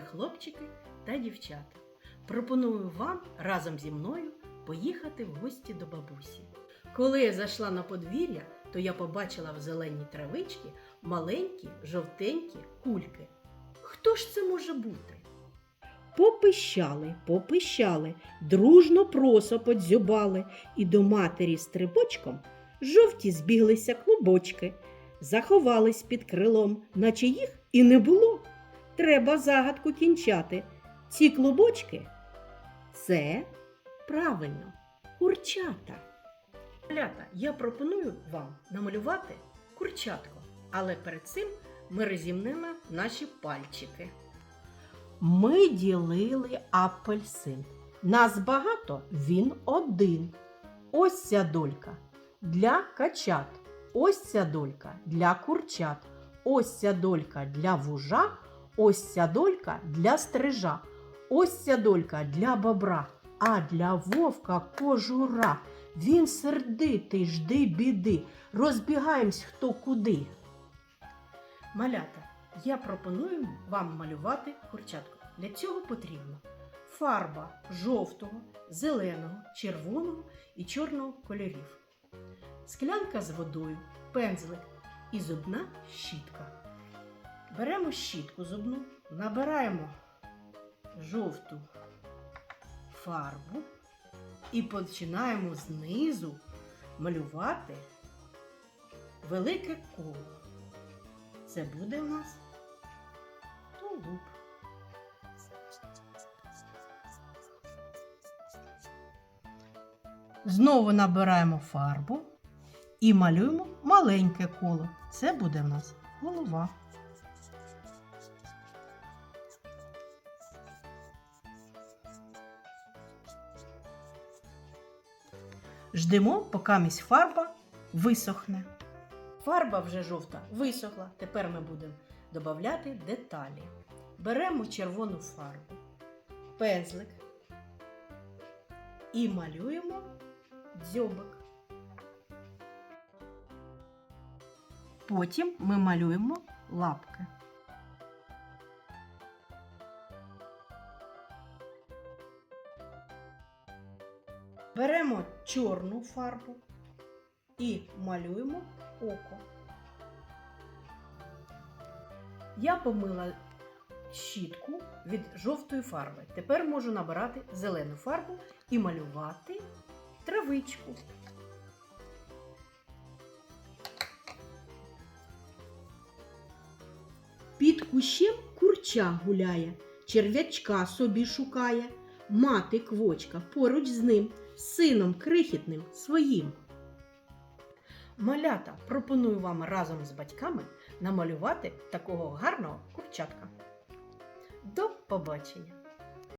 хлопчики та дівчата. Пропоную вам разом зі мною поїхати в гості до бабусі. Коли я зайшла на подвір'я, то я побачила в зеленій травичці маленькі жовтенькі кульки. Хто ж це може бути? Попищали, попищали, дружно просо подзюбали, і до матері стрибочком жовті збіглися клубочки, заховались під крилом, наче їх і не було. Треба загадку кінчати. Ці клубочки це правильно курчата. Малята, я пропоную вам намалювати курчатко, але перед цим ми розімнемо наші пальчики. Ми ділили апельсин. Нас багато, він один. Ось ця долька для качат. Ось ця долька для курчат. Ось ця долька для вужа. Ось ця долька для стрижа. Ось ця долька для бобра. А для вовка кожура. Він сердитий, жди біди. Розбігаємось хто куди. Малята, я пропоную вам малювати курчатку. Для цього потрібно фарба жовтого, зеленого, червоного і чорного кольорів, склянка з водою, пензлик і зубна щітка. Беремо щітку зубну, набираємо жовту фарбу і починаємо знизу малювати велике коло. Це буде у нас тулуб. Знову набираємо фарбу і малюємо маленьке коло. Це буде в нас голова. Ждемо, поки місь фарба висохне. Фарба вже жовта висохла. Тепер ми будемо додати деталі. Беремо червону фарбу, пензлик і малюємо дзьобик. Потім ми малюємо лапки. Беремо чорну фарбу і малюємо око. Я помила щітку від жовтої фарби. Тепер можу набирати зелену фарбу і малювати травичку. Під кущем курча гуляє, черв'ячка собі шукає, мати квочка поруч з ним, сином крихітним своїм. Малята пропоную вам разом з батьками намалювати такого гарного курчатка. До побачення!